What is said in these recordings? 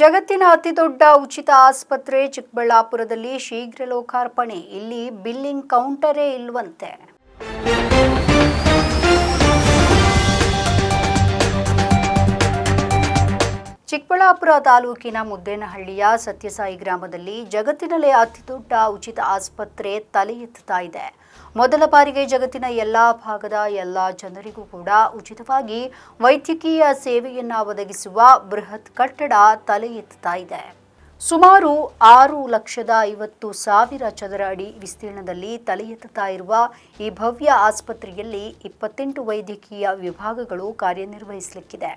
ಜಗತ್ತಿನ ಅತಿದೊಡ್ಡ ಉಚಿತ ಆಸ್ಪತ್ರೆ ಚಿಕ್ಕಬಳ್ಳಾಪುರದಲ್ಲಿ ಶೀಘ್ರ ಲೋಕಾರ್ಪಣೆ. ಇಲ್ಲಿ ಬಿಲ್ಲಿಂಗ್ ಕೌಂಟರೇ ಇಲ್ವಂತೆ. ಚಿಕ್ಕಬಳ್ಳಾಪುರ ತಾಲೂಕಿನ ಮುದ್ದೇನಹಳ್ಳಿಯ ಸತ್ಯಸಾಯಿ ಗ್ರಾಮದಲ್ಲಿ ಜಗತ್ತಿನಲ್ಲೇ ಅತಿದೊಡ್ಡ ಉಚಿತ ಆಸ್ಪತ್ರೆ ತಲೆ ಎತ್ತುತ್ತಾ ಇದೆ. ಮೊದಲ ಬಾರಿಗೆ ಜಗತ್ತಿನ ಎಲ್ಲಾ ಭಾಗದ ಎಲ್ಲ ಜನರಿಗೂ ಕೂಡ ಉಚಿತವಾಗಿ ವೈದ್ಯಕೀಯ ಸೇವೆಯನ್ನು ಒದಗಿಸುವ ಬೃಹತ್ ಕಟ್ಟಡ ತಲೆ ಎತ್ತುತ್ತಾ ಇದೆ. ಸುಮಾರು ಆರು ಲಕ್ಷದ ಐವತ್ತು ಸಾವಿರ ಚದರ ಅಡಿ ವಿಸ್ತೀರ್ಣದಲ್ಲಿ ತಲೆ ಎತ್ತುತ್ತಾ ಇರುವ ಈ ಭವ್ಯ ಆಸ್ಪತ್ರೆಯಲ್ಲಿ ಇಪ್ಪತ್ತೆಂಟು ವೈದ್ಯಕೀಯ ವಿಭಾಗಗಳು ಕಾರ್ಯನಿರ್ವಹಿಸಲಿಕ್ಕಿದೆ.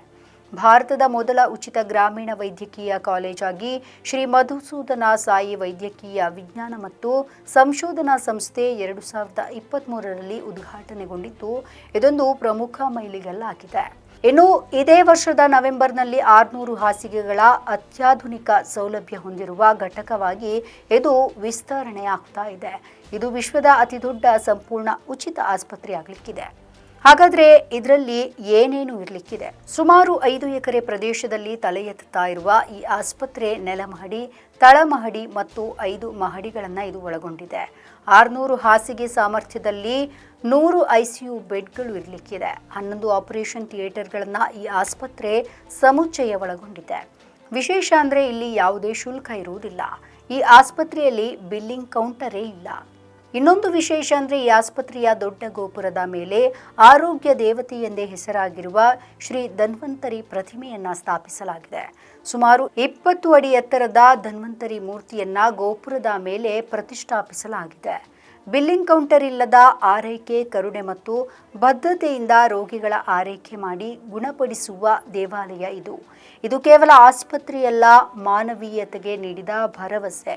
ಭಾರತದ ಮೊದಲ ಉಚಿತ ಗ್ರಾಮೀಣ ವೈದ್ಯಕೀಯ ಕಾಲೇಜಾಗಿ ಶ್ರೀ ಮಧುಸೂದನ ಸಾಯಿ ವೈದ್ಯಕೀಯ ವಿಜ್ಞಾನ ಮತ್ತು ಸಂಶೋಧನಾ ಸಂಸ್ಥೆ ಎರಡು ಸಾವಿರದ ಇಪ್ಪತ್ತ್ಮೂರರಲ್ಲಿ ಉದ್ಘಾಟನೆಗೊಂಡಿದ್ದು, ಇದೊಂದು ಪ್ರಮುಖ ಮೈಲಿಗಲ್ಲಾಗಿದೆ. ಇನ್ನು ಇದೇ ವರ್ಷದ ನವೆಂಬರ್ನಲ್ಲಿ ಆರುನೂರು ಹಾಸಿಗೆಗಳ ಅತ್ಯಾಧುನಿಕ ಸೌಲಭ್ಯ ಹೊಂದಿರುವ ಘಟಕವಾಗಿ ಇದು ವಿಸ್ತರಣೆಯಾಗ್ತಾ ಇದೆ. ಇದು ವಿಶ್ವದ ಅತಿದೊಡ್ಡ ಸಂಪೂರ್ಣ ಉಚಿತ ಆಸ್ಪತ್ರೆಯಾಗಲಿಕ್ಕಿದೆ. ಹಾಗಾದ್ರೆ ಇದರಲ್ಲಿ ಏನೇನು ಇರಲಿಕ್ಕಿದೆ? ಸುಮಾರು ಐದು ಎಕರೆ ಪ್ರದೇಶದಲ್ಲಿ ತಲೆ ಎತ್ತುತ್ತಾ ಇರುವ ಈ ಆಸ್ಪತ್ರೆ ನೆಲಮಹಡಿ, ತಳಮಹಡಿ ಮತ್ತು ಐದು ಮಹಡಿಗಳನ್ನು ಇದು ಒಳಗೊಂಡಿದೆ. ಆರುನೂರು ಹಾಸಿಗೆ ಸಾಮರ್ಥ್ಯದಲ್ಲಿ ನೂರು ಐಸಿಯು ಬೆಡ್ಗಳು ಇರಲಿಕ್ಕಿದೆ. ಹನ್ನೊಂದು ಆಪರೇಷನ್ ಥಿಯೇಟರ್ಗಳನ್ನು ಈ ಆಸ್ಪತ್ರೆ ಸಮುಚ್ಚಯ ಒಳಗೊಂಡಿದೆ. ವಿಶೇಷ ಅಂದರೆ ಇಲ್ಲಿ ಯಾವುದೇ ಶುಲ್ಕ ಇರುವುದಿಲ್ಲ. ಈ ಆಸ್ಪತ್ರೆಯಲ್ಲಿ ಬಿಲ್ಲಿಂಗ್ ಕೌಂಟರೇ ಇಲ್ಲ. ಇನ್ನೊಂದು ವಿಶೇಷ ಅಂದರೆ ಈ ಆಸ್ಪತ್ರೆಯ ದೊಡ್ಡ ಗೋಪುರದ ಮೇಲೆ ಆರೋಗ್ಯ ದೇವತೆ ಎಂದೇ ಹೆಸರಾಗಿರುವ ಶ್ರೀ ಧನ್ವಂತರಿ ಪ್ರತಿಮೆಯನ್ನು ಸ್ಥಾಪಿಸಲಾಗಿದೆ. ಸುಮಾರು ಇಪ್ಪತ್ತು ಅಡಿ ಎತ್ತರದ ಧನ್ವಂತರಿ ಮೂರ್ತಿಯನ್ನು ಗೋಪುರದ ಮೇಲೆ ಪ್ರತಿಷ್ಠಾಪಿಸಲಾಗಿದೆ. ಬಿಲ್ಲಿಂಗ್ ಕೌಂಟರ್ ಇಲ್ಲದ ಆರೈಕೆ, ಕರುಣೆ ಮತ್ತು ಬದ್ಧತೆಯಿಂದ ರೋಗಿಗಳ ಆರೈಕೆ ಮಾಡಿ ಗುಣಪಡಿಸುವ ದೇವಾಲಯ ಇದು. ಇದು ಕೇವಲ ಆಸ್ಪತ್ರೆಯಲ್ಲ, ಮಾನವೀಯತೆಗೆ ನೀಡಿದ ಭರವಸೆ.